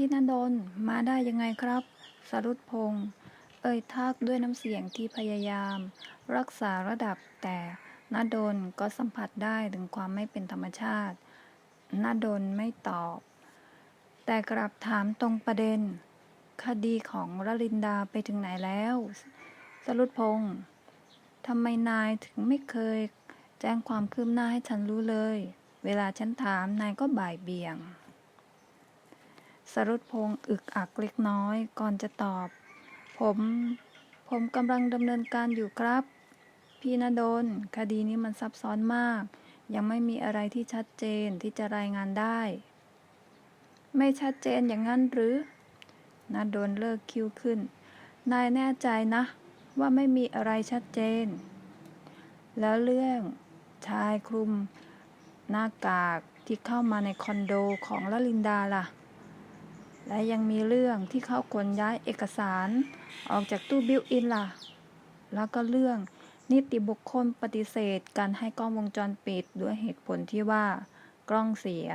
พี่นดลมาได้ยังไงครับ สรุตพงษ์เอ่ยทักด้วยน้ำเสียงที่พยายาม รักษาระดับแต่นดลก็สัมผัสได้ถึงความไม่เป็นธรรมชาตินดลไม่ตอบ แต่กลับถามตรงประเด็น คดีของรลินดาไปถึงไหนแล้ว สรุตพงษ์ทำไมนายถึงไม่เคย แจ้งความคืบหน้าให้ฉันรู้เลย เวลาฉันถามนายก็บ่ายเบี่ยง สรุตพงษ์อึกอักเล็กน้อย ก่อนจะตอบ ผม ผมกำลังดำเนินการอยู่ครับ พี่นดลคดีนี้มันซับซ้อนมาก ยังไม่มีอะไรที่ชัดเจนที่จะรายงานได้ ไม่ชัดเจนอย่างนั้นหรือนดลเลิกคิ้วขึ้น นายแน่ใจนะ ว่าไม่มีอะไรชัดเจน แล้วเรื่องชายคลุม หน้ากากที่เข้ามาในคอนโดของลลินดาล่ะ และยังมีเรื่องที่เขาขนย้ายเอกสารออกจากตู้บิวอินล่ะ แล้วก็เรื่องนิติบุคคลปฏิเสธ การให้กล้องวงจรปิดด้วยเหตุผลที่ว่ากล้องเสีย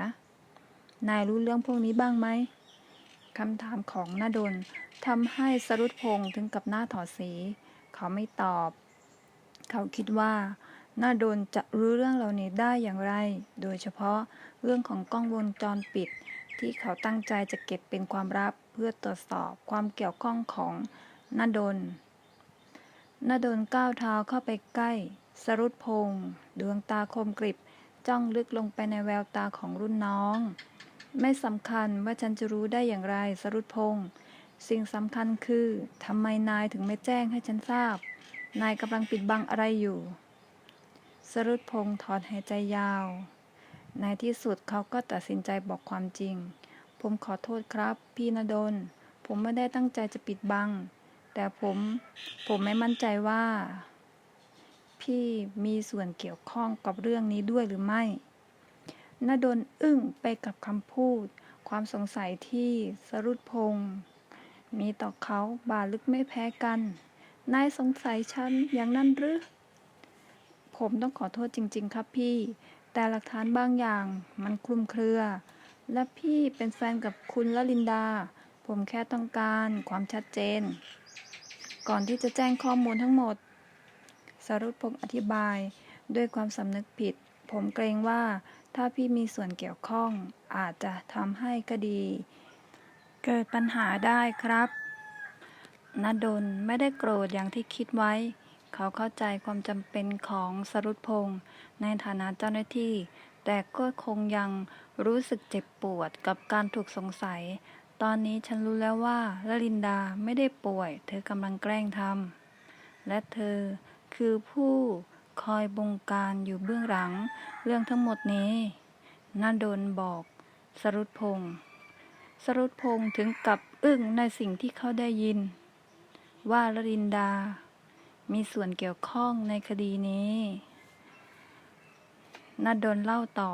นายรู้เรื่องพวกนี้บ้างไหมคำถามของนาดลทำให้สรุตพงษ์ถึงกับหน้าถอดสี เขาไม่ตอบ เขาคิดว่า นาดลจะรู้เรื่องเหล่านี้ได้อย่างไร โดยเฉพาะเรื่องของกล้องวงจรปิด ที่เขาตั้งใจจะเก็บเป็นความลับเพื่อตรวจสอบความเกี่ยวข้องของนาดลนาดลก้าวเท้าเข้าไปใกล้ สรุตพงษ์ดวงตาคมกริบจ้องลึกลงไปในแววตาของรุ่นน้อง ไม่สำคัญว่าฉันจะรู้ได้อย่างไร สรุตพงษ์สิ่งสำคัญคือทำไมนายถึงไม่แจ้งให้ฉันทราบ นายกำลังปิดบังอะไรอยู่ สรุตพงษ์ถอนหายใจยาว ในที่สุดเขาก็ตัดสินใจบอกความจริง ผมขอโทษครับ พี่นดล ผมไม่ได้ตั้งใจจะปิดบัง แต่ผม ผมไม่มั่นใจว่า พี่มีส่วนเกี่ยวข้องกับเรื่องนี้ด้วยหรือไม่นดลอึ้งไปกับคำพูด ความสงสัยที่สรุตพงษ์มีต่อเขาบาลึกไม่แพ้กัน นายสงสัยฉันอย่างนั้นหรือ ผมต้องขอโทษจริง ๆ ครับพี่ แต่หลักฐานบางอย่างมันคลุมเครือ และพี่เป็นแฟนกับคุณละลินดา ผมแค่ต้องการความชัดเจน ก่อนที่จะแจ้งข้อมูลทั้งหมด สรุปพงษ์อธิบายด้วยความสำนึกผิด ผมเกรงว่าถ้าพี่มีส่วนเกี่ยวข้อง อาจจะทำให้คดี เกิดปัญหาได้ครับนดลไม่ได้โกรธอย่างที่คิดไว้ เขาเข้าใจความจำเป็นของสรุปพงษ์ในฐานะเจ้าหน้าที่ แต่ก็คงยังรู้สึกเจ็บปวดกับการถูกสงสัย ตอนนี้ฉันรู้แล้วว่าลลินดาไม่ได้ป่วย เธอกำลังแกล้งทำและเธอคือผู้คอยบงการอยู่เบื้องหลัง เรื่องทั้งหมดนี้น่าโดนบอกสรุปพงษ์สรุปพงษ์ถึงกับอึ้งในสิ่งที่เขาได้ยิน ว่าลลินดา มีส่วนเกี่ยวข้องในคดีนี้นาดดนเล่าต่อ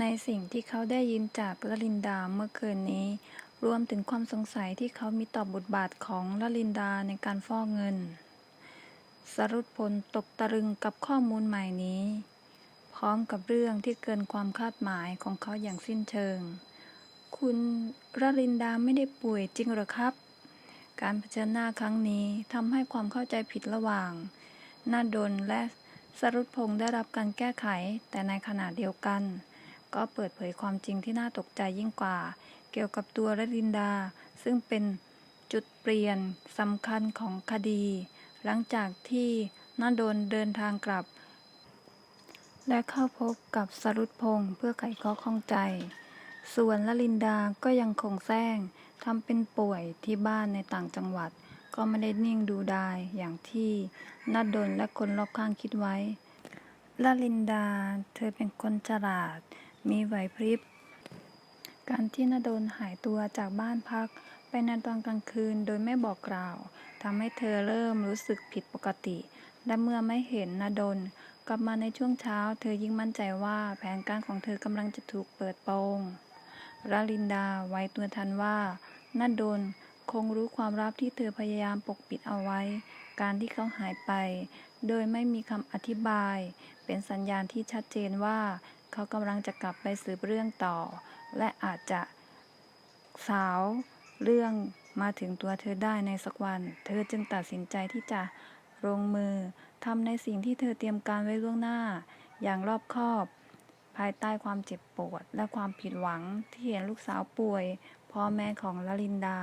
ในสิ่งที่เขาได้ยินจากลลินดาเมื่อคืนนี้ รวมถึงความสงสัยที่เขามีต่อบทบาทของลลินดาในการฟอกเงิน สรุปพลตกตะลึงกับข้อมูลใหม่นี้ พร้อมกับเรื่องที่เกินความคาดหมายของเขาอย่างสิ้นเชิง คุณรลินดาไม่ได้ป่วยจริงหรอครับ การเผชิญหน้าครั้งนี้ทำให้ความเข้าใจผิดระหว่างนาดนและสรุปพงษ์ได้รับการแก้ไข แต่ในขณะเดียวกัน ก็เปิดเผยความจริงที่น่าตกใจยิ่งกว่า เกี่ยวกับตัวรลินดา ซึ่งเป็นจุดเปลี่ยนสำคัญของคดี หลังจากที่นาดนเดินทางกลับ และเข้าพบกับสรุปพงษ์เพื่อไขข้อข้องใจ ส่วนลลินดาก็ยังคงแซงำเป็นป่วยที่บ้านในต่างจังหวัด ก็ไม่ได้นิ่งดูดายอย่างที่นาดนและคนรอบข้างคิดไว้ลลินดา เธอเป็นคนฉลาด มีไหวพริบ การที่นาดนหายตัวจากบ้านพัก ไปในตอนกลางคืนโดยไม่บอกกล่าวทำให้เธอเริ่มรู้สึกผิดปกติ และเมื่อไม่เห็นนาดน กลับมาในช่วงเช้า เธอยิ่งมั่นใจว่าแผนการของเธอกำลังจะถูกเปิดโปงลลินดาไว้ตัวทันว่า นาดนคงรู้ความลับที่เธอพยายามปกปิดเอาไว้ การที่เขาหายไป โดยไม่มีคำอธิบาย เป็นสัญญาณที่ชัดเจนว่า เขากำลังจะกลับไปสืบเรื่องต่อ และอาจจะสาวเรื่องมาถึงตัวเธอได้ในสักวัน เธอจึงตัดสินใจที่จะลงมือทำในสิ่งที่เธอเตรียมการไว้ล่วงหน้า อย่างรอบคอบ ภายใต้ความเจ็บปวด และความผิดหวังที่เห็นลูกสาวป่วย พ่อแม่ของลลินดา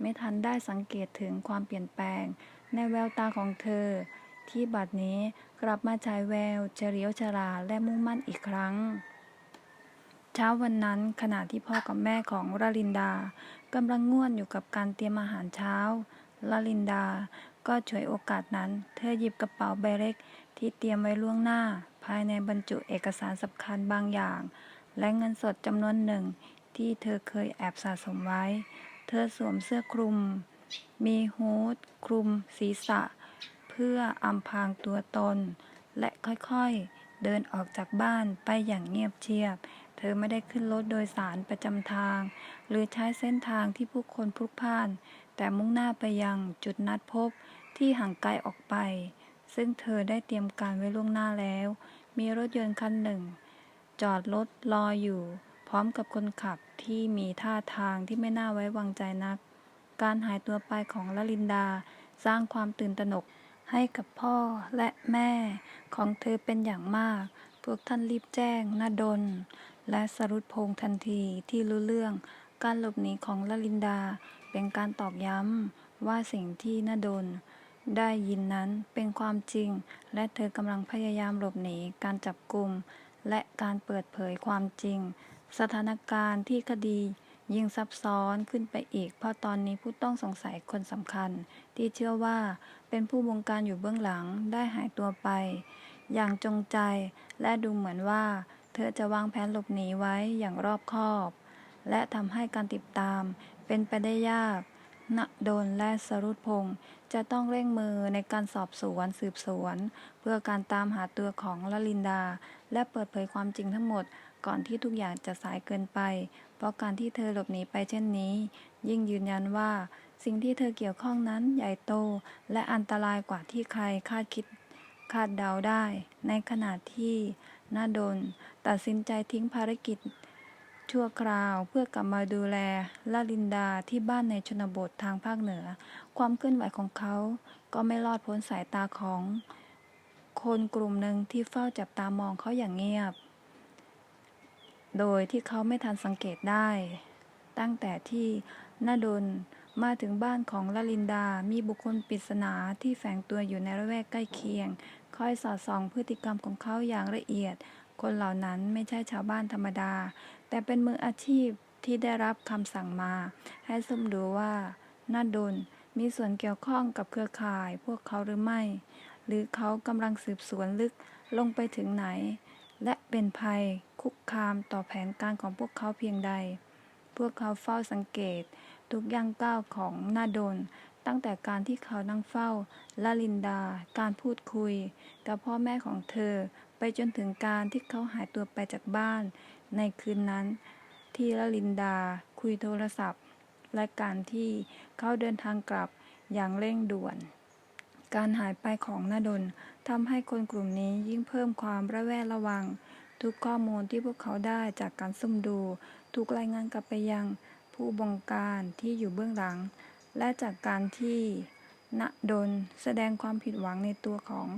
ไม่ทันได้สังเกตถึงความเปลี่ยนแปลง ในแววตาของเธอ ที่บัดนี้กลับมาฉายแววเฉลียวฉลาดและมุ่งมั่นอีกครั้ง เช้าวันนั้นขณะที่พ่อกับแม่ของลลินดากำลังง่วนอยู่กับการเตรียมอาหารเช้าลลินดาก็ฉวยโอกาสนั้น เธอหยิบกระเป๋าใบเล็กที่เตรียมไว้ล่วงหน้า ภายในบรรจุเอกสารสำคัญบางอย่าง และเงินสดจำนวนหนึ่ง ที่เธอเคยแอบสะสมไว้ เธอสวมเสื้อคลุม มีฮูดคลุมศีรษะ เพื่ออำพรางตัวตน และค่อยๆ เดินออกจากบ้านไปอย่างเงียบเชียบ เธอไม่ได้ขึ้นรถโดยสารประจำทาง หรือใช้เส้นทางที่ผู้คนพลุกพล่าน แต่มุ่งหน้าไปยังจุดนัดพบที่ห่างไกลออกไป ซึ่งเธอได้เตรียมการไว้ล่วงหน้าแล้ว มีรถยนต์คันหนึ่ง จอดรถรออยู่ พร้อมกับคนขับที่มีท่าทางที่ไม่น่าไว้วางใจนัก การหายตัวไปของลลินดาสร้างความตื่นตระหนกให้กับพ่อและแม่ของเธอเป็นอย่างมาก พวกท่านรีบแจ้งนาดล และสรุปพงษ์ทันทีที่รู้เรื่อง การหลบหนีของลลินดา เป็นการตอกย้ำว่าสิ่งที่นาดล ได้ยินนั้นเป็นความจริง และเธอกำลังพยายามหลบหนีการจับกลุ่มและการเปิดเผยความจริง สถานการณ์ที่คดียิ่งซับซ้อนขึ้นไปอีก เพราะตอนนี้ผู้ต้องสงสัยคนสำคัญ ที่เชื่อว่าเป็นผู้บงการอยู่เบื้องหลังได้หายตัวไป อย่างจงใจและดูเหมือนว่า เธอจะวางแผนหลบหนีไว้อย่างรอบคอบ และทำให้การติดตามเป็นไปได้ยากณดลและสรุปพงษ์จะต้องเร่งมือในการสอบสวนสืบสวน เพื่อการตามหาตัวของลลินดา และเปิดเผยความจริงทั้งหมด ก่อนที่ทุกอย่างจะสายเกินไป เพราะการที่เธอหลบหนีไปเช่นนี้ ยิ่งยืนยันว่า สิ่งที่เธอเกี่ยวข้องนั้นใหญ่โต และอันตรายกว่าที่ใครคาดคิดคาดเดาได้ ในขณะที่นาดลตัดสินใจทิ้งภารกิจ ชั่วคราวเพื่อกลับมาดูแลลาลินดาที่บ้านในชนบททางภาคเหนือ ความเคลื่อนไหวของเขาก็ไม่รอดพ้นสายตาของ คนกลุ่มหนึ่งที่เฝ้าจับตามองเขาอย่างเงียบ โดยที่เขาไม่ทันสังเกตได้ ตั้งแต่ที่นาดลมาถึงบ้านของลลินดา มีบุคคลปริศนาที่แฝงตัวอยู่ในระแวกใกล้เคียง คอยสอดส่องพฤติกรรมของเขาอย่างละเอียด คนเหล่านั้นไม่ใช่ชาวบ้านธรรมดา แต่เป็นมืออาชีพที่ได้รับคำสั่งมา ให้สมดูว่านาดลมีส่วนเกี่ยวข้องกับเครือข่ายพวกเขาหรือไม่ หรือเขากำลังสืบสวนลึกลงไปถึงไหน และเป็นภัย คุกคามต่อแผนการของพวกเขาเพียงใด พวกเขาเฝ้าสังเกต ทุกย่างก้าวของนาดลตั้งแต่การที่เขานั่งเฝ้าลาลินดา การพูดคุย กับพ่อแม่ของเธอ ไปจนถึงการที่เขาหายตัวไปจากบ้าน ในคืนนั้น ที่ลาลินดาคุยโทรศัพท์ และการที่เขาเดินทางกลับอย่างเร่งด่วน การหายไปของนาดลทำให้คนกลุ่มนี้ยิ่งเพิ่มความระแวดระวัง ทุกข้อมูลที่พวกเขาได้จากการซุ่มดู ถูกรายงานกลับไปยังผู้บงการที่อยู่เบื้องหลัง และจากการที่ณดลแสดงความผิดหวังในตัวของ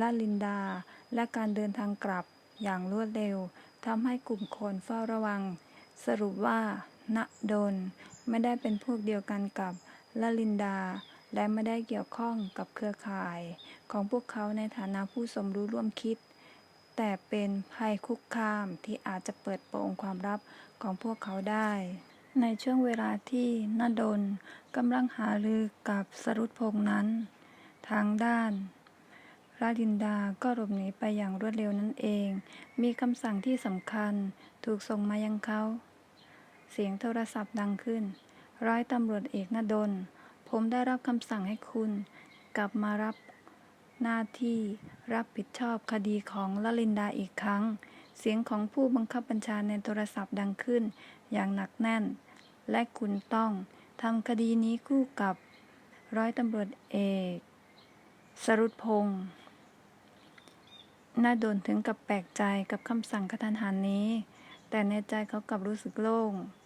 ลาลินดา และการเดินทางกลับอย่างรวดเร็วทำให้กลุ่มคนเฝ้าระวัง สรุปว่าณดลไม่ได้เป็นพวกเดียวกันกับลาลินดา และไม่ได้เกี่ยวข้องกับเครือข่าย ของพวกเขาในฐานะผู้สมรู้ร่วมคิด แต่เป็นภัยคุกคามที่อาจจะเปิดโปงความลับของพวกเขาได้ ในช่วงเวลาที่นาดลกำลังหารือกับสรุปพงษ์นั้น ทางด้านราดินดาก็หลบหนีไปอย่างรวดเร็วนั่นเอง มีคำสั่งที่สำคัญถูกส่งมายังเขา เสียงโทรศัพท์ดังขึ้น ร้อยตำรวจเอกนดล ผมได้รับคำสั่งให้คุณ กลับมารับ หน้าที่รับผิดชอบคดีของลลินดาอีกครั้ง เสียงของผู้บังคับบัญชาในโทรศัพท์ดังขึ้น อย่างหนักแน่น และคุณต้องทำคดีนี้คู่กับ ร้อยตำรวจเอก สรุปพงษ์น่าโดนถึงกับแปลกใจกับคำสั่งกระทันหันนี้ แต่ในใจเขากลับรู้สึกโล่งเ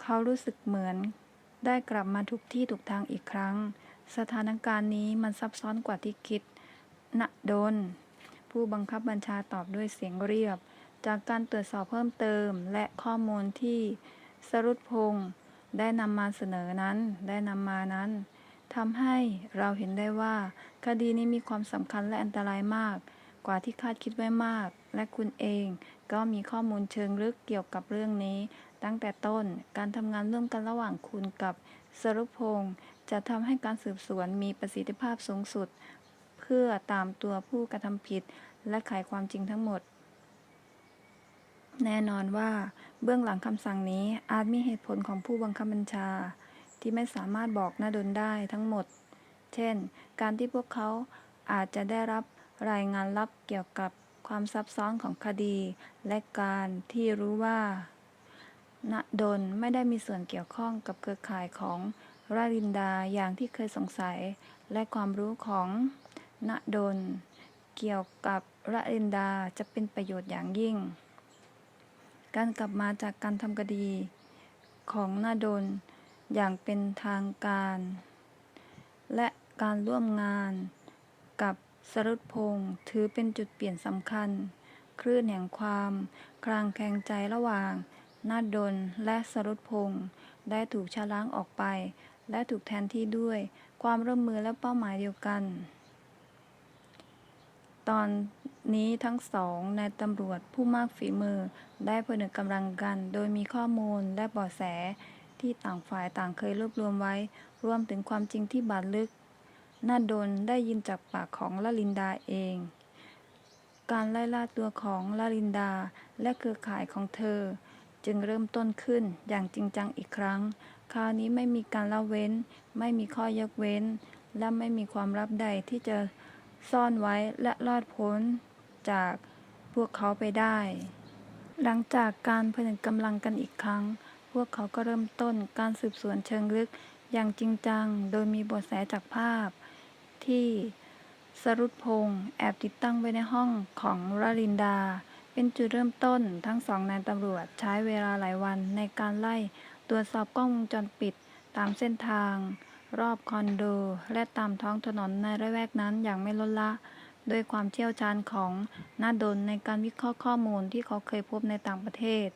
เขารู้สึกเหมือนได้กลับมาทุกที่ถูกทางอีกครั้ง สถานการณ์นี้มันซับซ้อนกว่าที่คิด ณดน ผู้บังคับบัญชาตอบด้วยเสียงเรียบ จากการตรวจสอบเพิ่มเติม และข้อมูลที่สรุปพงษ์ได้นำมาเสนอนั้น ได้นำมานั้นทำให้เราเห็นได้ว่า คดีนี้มีความสำคัญและอันตรายมาก กว่าที่คาดคิดไว้มาก และคุณเองก็มีข้อมูลเชิงลึกเกี่ยวกับเรื่องนี้ ตั้งแต่ต้นการทำงานร่วมกันระหว่างคุณกับสรุปพงษ์ จะทำให้การสืบสวนมีประสิทธิภาพสูงสุด เพื่อตามตัวผู้กระทำผิด และไขความจริงทั้งหมด แน่นอนว่า เบื้องหลังคำสั่งนี้อาจมีเหตุผลของผู้บังคับบัญชา ที่ไม่สามารถบอกหน้าดนได้ทั้งหมด เช่น การที่พวกเขาอาจจะได้รับรายงานลับเกี่ยวกับความซับซ้อนของคดี และการที่รู้ว่าณดลไม่ได้มีส่วนเกี่ยวข้องกับเครือข่ายของ รารินดาอย่างที่เคยสงสัย และความรู้ของณดล เกี่ยวกับรารินดาจะเป็นประโยชน์อย่างยิ่ง การกลับมาจากการทำคดีของนาดลอย่างเป็นทางการ และการร่วมงานกับสรุปพงษ์ถือเป็นจุดเปลี่ยนสำคัญ คลื่นแห่งความคลางแคลงใจระหว่างนาดลและสรุปพงษ์ได้ถูกชะล้างออกไป และถูกแทนที่ด้วย ความร่วมมือและเป้าหมายเดียวกัน ตอนนี้ทั้งสองนายตำรวจผู้มากฝีมือได้ผนึกกำลังกัน โดยมีข้อมูลและเบาะแสที่ต่างฝ่ายต่างเคยรวบรวมไว้ รวมถึงความจริงที่บาดลึกน่าดลได้ยินจากปากของลลินดาเอง การไล่ล่าตัวของลลินดาและเครือข่ายของเธอ จึงเริ่มต้นขึ้นอย่างจริงจังอีกครั้ง คราวนี้ไม่มีการละเว้น ไม่มีข้อยกเว้น และไม่มีความลับใดที่จะซ่อนไว้และรอดพ้นจากพวกเขาไปได้ หลังจากการผนึกกำลังกันอีกครั้ง พวกเขาก็เริ่มต้นการสืบสวนเชิงลึกอย่างจริงจัง โดยมีบทแสจากภาพ ที่สรุปพงษ์แอบติดตั้งไว้ในห้องของรารินดา เป็นจุดเริ่มต้นทั้งสองนายตำรวจใช้เวลาหลายวันในการไล่ ตรวจสอบกล้องวงจรปิดตามเส้นทาง รอบคอนโด และตามท้องถนนในระแวกนั้นอย่างไม่ลดละด้วยความเชี่ยวชาญของนาดลในการวิเคราะห์ข้อมูลที่เขาเคยพบในต่างประเทศ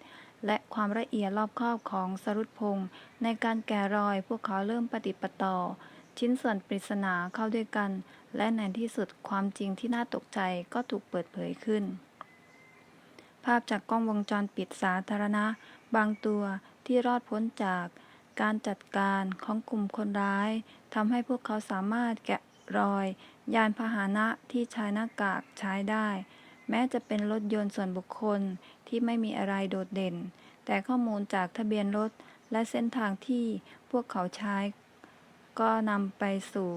และความละเอียดรอบคอบของสรุปพงษ์ในการแกะรอยพวกเขาเริ่มปฏิปต่อ ชิ้นส่วนปริศนาเข้าด้วยกัน และในที่สุดความจริงที่น่าตกใจก็ถูกเปิดเผยขึ้น ภาพจากกล้องวงจรปิดสาธารณะ บางตัว ที่รอดพ้นจากการจัดการของกลุ่มคนร้ายทำให้พวกเขาสามารถแกะรอย ยานพาหนะที่ใช้หน้ากากใช้ได้ แม้จะเป็นรถยนต์ส่วนบุคคลที่ไม่มีอะไรโดดเด่น แต่ข้อมูลจากทะเบียนรถและเส้นทางที่พวกเขาใช้ ก็นำไปสู่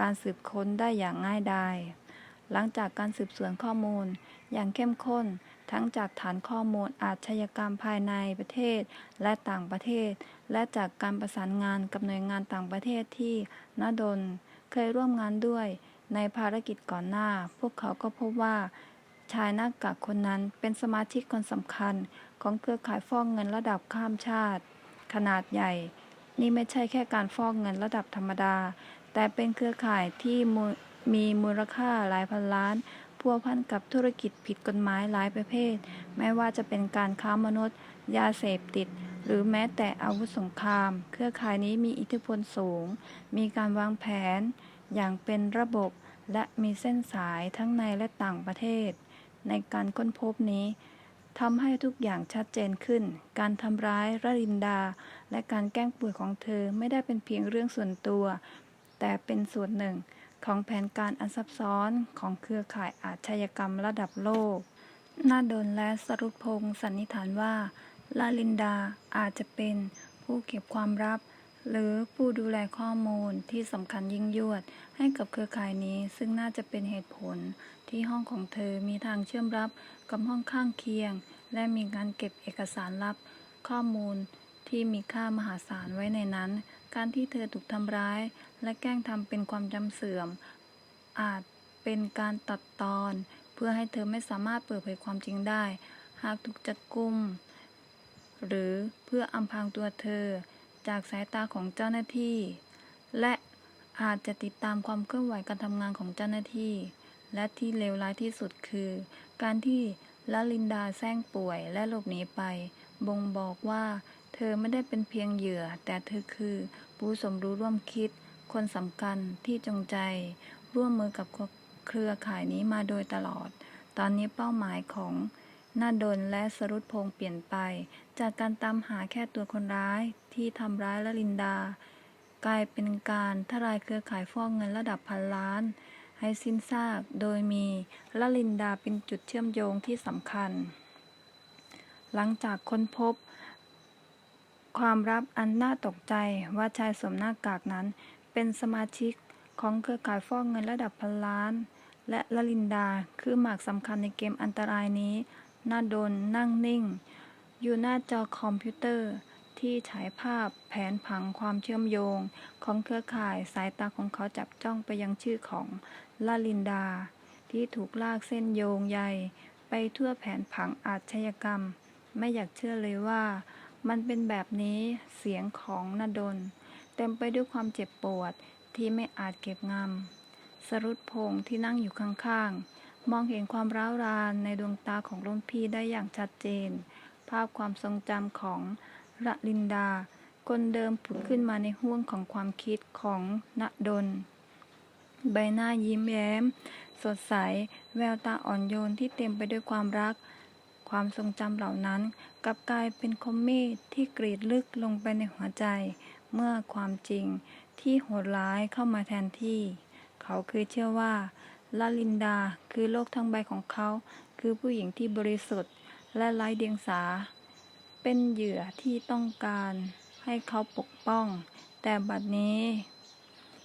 การสืบค้นได้อย่างง่ายดายหลังจากการสืบสวนข้อมูลอย่างเข้มข้น ทั้งจากฐานข้อมูลอาชญากรรมภายในประเทศและต่างประเทศ และจากการประสานงานกับหน่วยงานต่างประเทศที่นดลเคยร่วมงานด้วย ในภารกิจก่อนหน้า พวกเขาก็พบว่า ชายหน้ากากคนนั้นเป็นสมาชิกคนสำคัญของเครือข่ายฟอกเงินระดับข้ามชาติ ขนาดใหญ่ นี่ไม่ใช่แค่การฟอกเงินระดับธรรมดา แต่เป็นเครือข่ายที่มูมีมูลค่าหลายพันล้าน พัวพันกับธุรกิจผิดกฎหมายหลายประเภท ไม่ว่าจะเป็นการค้ามนุษย์ ยาเสพติด หรือแม้แต่อาวุธสงคราม เครือข่ายนี้มีอิทธิพลสูง มีการวางแผน อย่างเป็นระบบและมีเส้นสายทั้งในและต่างประเทศ ในการค้นพบนี้ทำให้ทุกอย่างชัดเจนขึ้น การทำร้ายรรินดา และการแกล้งป่วยของเธอไม่ได้เป็นเพียงเรื่องส่วนตัว แต่เป็นส่วนหนึ่ง ของแผนการอันซับซ้อนของเครือข่ายอาชญากรรมระดับโลก นาดลและสรุปพงษ์สันนิษฐานว่า ลาลินดาอาจจะเป็นผู้เก็บความลับ หรือผู้ดูแลข้อมูลที่สำคัญยิ่งยวด ให้กับเครือข่ายนี้ซึ่งน่าจะเป็นเหตุผล ที่ห้องของเธอมีทางเชื่อมรับกับห้องข้างเคียง และมีการเก็บเอกสารลับ ข้อมูลที่มีค่ามหาศาลไว้ในนั้น การที่เธอถูกทำร้าย และแกล้งทำเป็นความจำเสื่อม อาจเป็นการตัดตอน เพื่อให้เธอไม่สามารถเปิดเผยความจริงได้ หากถูกจับกุม หรือเพื่ออำพรางตัวเธอ จากสายตาของเจ้าหน้าที่ และอาจจะติดตามความเคลื่อนไหวการทำงานของเจ้าหน้าที่ และที่เลวร้ายที่สุดคือ การที่ลลินดาแซงป่วยและหลบหนีไป บ่งบอกว่า ธอไม่ได้เป็นเพียงเหยื่อ แต่เธอคือ ผู้สมรู้ร่วมคิด คนสำคัญที่จงใจ ร่วมมือกับเครือข่ายนี้มาโดยตลอด ตอนนี้เป้าหมายของนาดลและสรุตพงษ์เปลี่ยนไป จากการตามหาแค่ตัวคนร้ายที่ทำร้ายละลินดา กลายเป็นการทลายเครือข่ายฟอกเงินระดับพันล้าน ให้สิ้นซาก โดยมีละลินดาเป็นจุดเชื่อมโยงที่สำคัญ หลังจากค้นพบ ความลับอันน่าตกใจว่าชายสวมหน้ากากนั้น เป็นสมาชิกของเครือข่ายฟอกเงินระดับพันล้าน และละลินดาคือหมากสำคัญในเกมอันตรายนี้ น่าโดนนั่งนิ่ง อยู่หน้าจอคอมพิวเตอร์ ที่ฉายภาพแผนผังความเชื่อมโยง ของเครือข่ายสายตาของเขาจับจ้องไปยังชื่อของลาลินดา ที่ถูกลากเส้นโยงใย ไปทั่วแผนผังอาชญากรรม ไม่อยากเชื่อเลยว่า มันเป็นแบบนี้เสียงของนดล เต็มไปด้วยความเจ็บปวดที่ไม่อาจเก็บงำสรุตพงษ์ที่นั่งอยู่ข้างๆ มองเห็นความร้าวรานในดวงตาของรุ่นพี่ได้อย่างชัดเจน ภาพความทรงจำของระลินดา คนเดิมผุดขึ้นมาในห้วงของความคิดของณดล ใบหน้ายิ้มแย้ม สดใส แววตาอ่อนโยนที่เต็มไปด้วยความรัก ความทรงจำเหล่านั้นกลับกลายเป็นคมมีดที่กรีดลึกลงไปในหัวใจ เมื่อความจริงที่โหดร้ายเข้ามาแทนที่ เขาคือเชื่อว่าลาลินดาคือโลกทั้งใบของเขา คือผู้หญิงที่บริสุทธิ์ และไร้เดียงสา เป็นเหยื่อที่ต้องการให้เขาปกป้อง แต่บัดนี้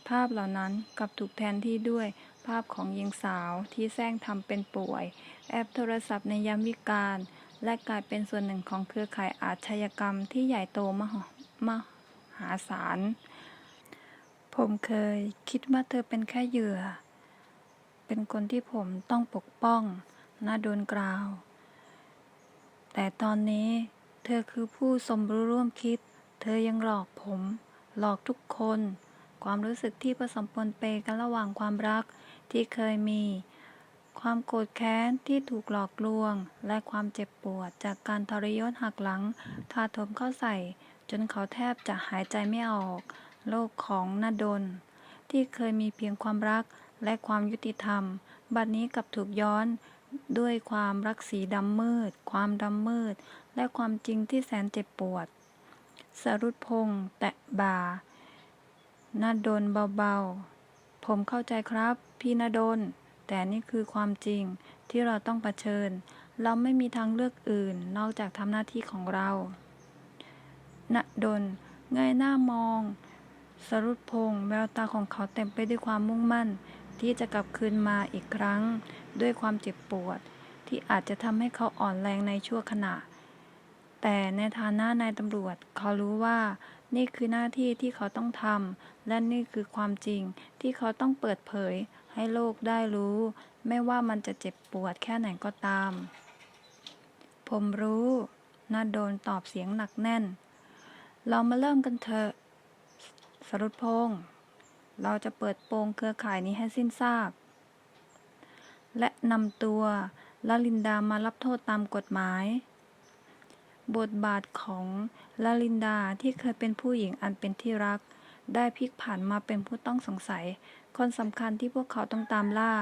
ภาพเหล่านั้นกลับถูกแทนที่ด้วยภาพของหญิงสาวที่แซงทำเป็นป่วย แอบโทรศัพท์ในยามวิกาลและกลายเป็นส่วนหนึ่งของเครือข่ายอาชญากรรมที่ใหญ่โตมหมหาศาล ผมเคยคิดว่าเธอเป็นแค่เหยื่อ เป็นคนที่ผมต้องปกป้องน่าโดนกล่าว แต่ตอนนี้เธอคือผู้สมรู้ร่วมคิด เธอยังหลอกผม หลอกทุกคน ความรู้สึกที่ผสมปนเปกันระหว่างความรักที่เคยมี ความโกรธแค้นที่ถูกหลอกลวง และความเจ็บปวดจากการทรยศหักหลังถาถมเข้าใส่ จนเขาแทบจะหายใจไม่ออก โลกของนาดลที่เคยมีเพียงความรักและความยุติธรรม บัดนี้กลับถูกย้อนด้วยความรักสีดำมืด ความดำมืด และความจริงที่แสนเจ็บปวด สรุตพงษ์แตะบ่านาดลเบาๆ ผมเข้าใจครับ พี่นาดล แต่นี่คือความจริงที่เราต้องเผชิญ เราไม่มีทางเลือกอื่น นอกจากทำหน้าที่ของเราณดลเงยหน้ามอง สรุตพงษ์แววตาของเขาเต็มไปด้วยความมุ่งมั่น ที่จะกลับคืนมาอีกครั้ง ด้วยความเจ็บปวด ที่อาจจะทำให้เขาอ่อนแรงในชั่วขณะ แต่ในฐานะนายตำรวจ เขารู้ว่านี่คือหน้าที่ที่เขาต้องทำและนี่คือความจริงที่เขาต้องเปิดเผย ให้โลกได้รู้ ไม่ว่ามันจะเจ็บปวดแค่ไหนก็ตาม ผมรู้นาโดนตอบเสียงหนักแน่น เรามาเริ่มกันเถอะสรุปพงษ์เราจะเปิดโปงเครือข่ายนี้ให้สิ้นซาก และนำตัวลลินดามารับโทษตามกฎหมาย บทบาทของลลินดาที่เคยเป็นผู้หญิงอันเป็นที่รัก ได้พลิกผันมาเป็นผู้ต้องสงสัย คนสำคัญที่พวกเขาต้องตามล่า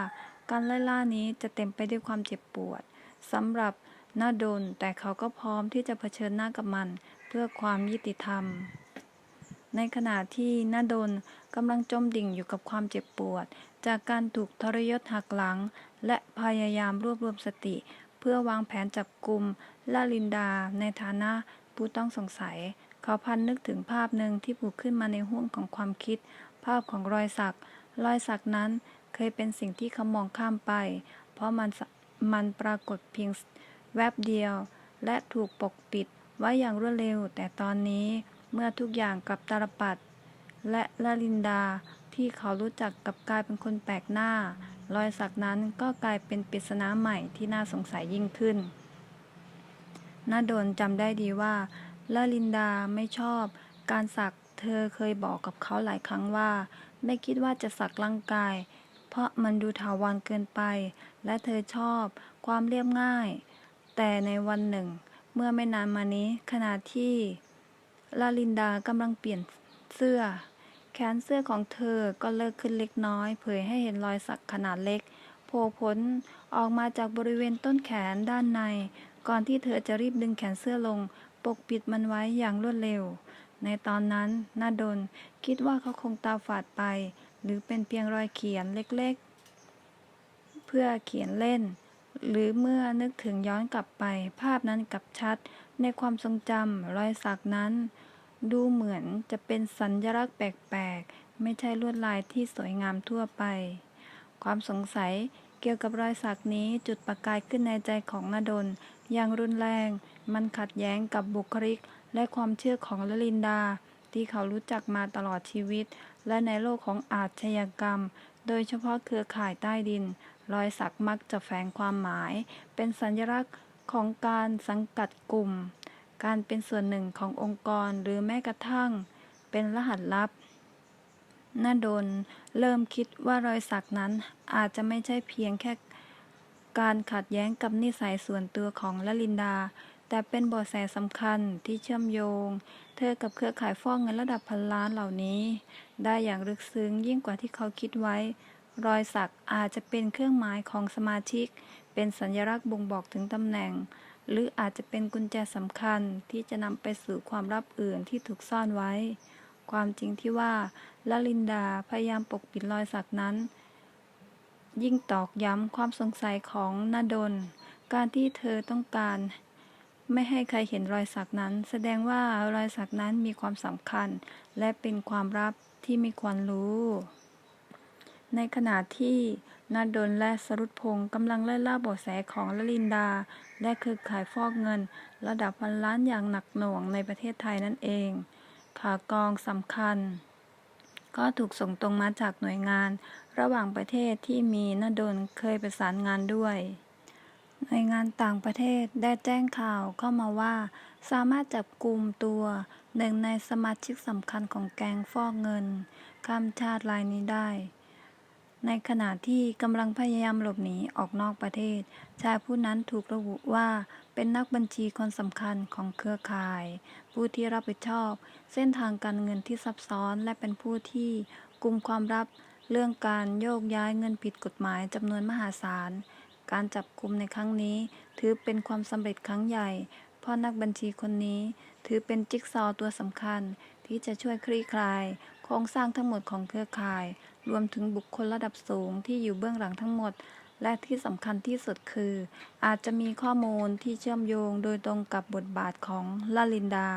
การไล่ล่านี้จะเต็มไปด้วยความเจ็บปวดสำหรับนาดลแต่เขาก็พร้อมที่จะเผชิญหน้ากับมัน เพื่อความยุติธรรม ในขณะที่นาดลกำลังจมดิ่งอยู่กับความเจ็บปวด จากการถูกทรยศหักหลัง และพยายามรวบรวมสติ เพื่อวางแผนจับกลุ่มลาลินดาในฐานะผู้ต้องสงสัย เขาพันนึกถึงภาพหนึ่งที่ผุดขึ้นมาในห้วงของความคิด ภาพของรอยสัก รอยสักนั้นเคยเป็นสิ่งที่เขามองข้ามไป เพราะมันมันปรากฏเพียงแวบเดียว และถูกปกปิดไว้อย่างรวดเร็ว แต่ตอนนี้เมื่อทุกอย่างกลับตาลปัด และลาลินดาที่เขารู้จักกลับกลายเป็นคนแปลกหน้า รอยสักนั้นก็กลายเป็นปริศนาใหม่ที่น่าสงสัยยิ่งขึ้นนาโดนจำได้ดีว่าลาลินดาไม่ชอบ การสักเธอเคยบอกกับเขาหลายครั้งว่า ไม่คิดว่าจะสักร่างกาย เพราะมันดูถาวรเกินไป และเธอชอบความเรียบง่าย แต่ในวันหนึ่ง เมื่อไม่นานมานี้ขณะที่ลาลินดากำลังเปลี่ยนเสื้อ แขนเสื้อของเธอก็เลิกขึ้นเล็กน้อย เผยให้เห็นรอยสักขนาดเล็กโผล่พ้นออกมาจากบริเวณต้นแขนด้านใน ก่อนที่เธอจะรีบดึงแขนเสื้อลง ปกปิดมันไว้อย่างรวดเร็ว ในตอนนั้นนาดนคิดว่าเขาคงตาฝาดไป หรือเป็นเพียงรอยเขียนเล็กๆ เพื่อเขียนเล่น หรือเมื่อนึกถึงย้อนกลับไป ภาพนั้นกลับชัด ในความทรงจำรอยสักนั้น ดูเหมือนจะเป็นสัญลักษณ์แปลกๆ ไม่ใช่ลวดลายที่สวยงามทั่วไป ความสงสัยเกี่ยวกับรอยสักนี้จุดประกายขึ้นในใจของนาดนอย่างรุนแรง มันขัดแย้งกับบุคลิก และความเชื่อของลลินดา ที่เขารู้จักมาตลอดชีวิต และในโลกของอาชญากรรม โดยเฉพาะเครือข่ายใต้ดิน รอยสักมักจะแฝงความหมาย เป็นสัญลักษณ์ของการสังกัดกลุ่ม การเป็นส่วนหนึ่งขององค์กรหรือแม้กระทั่ง เป็นรหัสลับน่าดนเริ่มคิดว่ารอยสักนั้นอาจจะไม่ใช่เพียงแค่การขัดแย้งกับนิสัยส่วนตัวของลลินดา แต่เป็นเบาะแสสำคัญที่เชื่อมโยง เธอกับเครือข่ายฟอกเงินระดับพันล้านเหล่านี้ ได้อย่างลึกซึ้งยิ่งกว่าที่เขาคิดไว้ รอยสักอาจจะเป็นเครื่องหมายของสมาชิก เป็นสัญลักษณ์บ่งบอกถึงตำแหน่ง หรืออาจจะเป็นกุญแจสำคัญที่จะนำไปสู่ความลับอื่นที่ถูกซ่อนไว้ ความจริงที่ว่าลลินดาพยายามปกปิดรอยสักนั้น ยิ่งตอกย้ำความสงสัยของนาดนการที่เธอต้องการ ไม่ให้ใครเห็นรอยสักนั้น แสดงว่ารอยสักนั้นมีความสำคัญ และเป็นความลับที่ไม่ควรรู้ ในขณะที่นาดนและสรุตพงศ์กำลังไล่ล่าเบาะแสของลลินดา และเครือข่ายฟอกเงิน ระดับพันล้านอย่างหนักหน่วงในประเทศไทยนั่นเองขากองสำคัญ ก็ถูกส่งตรงมาจากหน่วยงาน ระหว่างประเทศที่มีนาดนเคยประสานงานด้วย หน่วยงานต่างประเทศได้แจ้งข่าวเข้ามาว่า สามารถจับกลุ่มตัวหนึ่งในสมาชิกสำคัญของแก๊งฟอกเงินข้ามชาติรายนี้ได้ ในขณะที่กำลังพยายามหลบหนีออกนอกประเทศ ชายผู้นั้นถูกระบุว่าเป็นนักบัญชีคนสำคัญของเครือข่าย ผู้ที่รับผิดชอบ เส้นทางการเงินที่ซับซ้อนและเป็นผู้ที่กลุ่มความลับเรื่องการโยกย้ายเงินผิดกฎหมายจำนวนมหาศาล การจับกลุ่มในครั้งนี้ ถือเป็นความสำเร็จครั้งใหญ่ เพราะนักบัญชีคนนี้ ถือเป็นจิ๊กซอว์ตัวสำคัญ ที่จะช่วยคลี่คลาย โครงสร้างทั้งหมดของเครือข่าย รวมถึงบุคคลระดับสูงที่อยู่เบื้องหลังทั้งหมด และที่สำคัญที่สุดคือ อาจจะมีข้อมูลที่เชื่อมโยงโดยตรงกับบทบาทของลาลินดา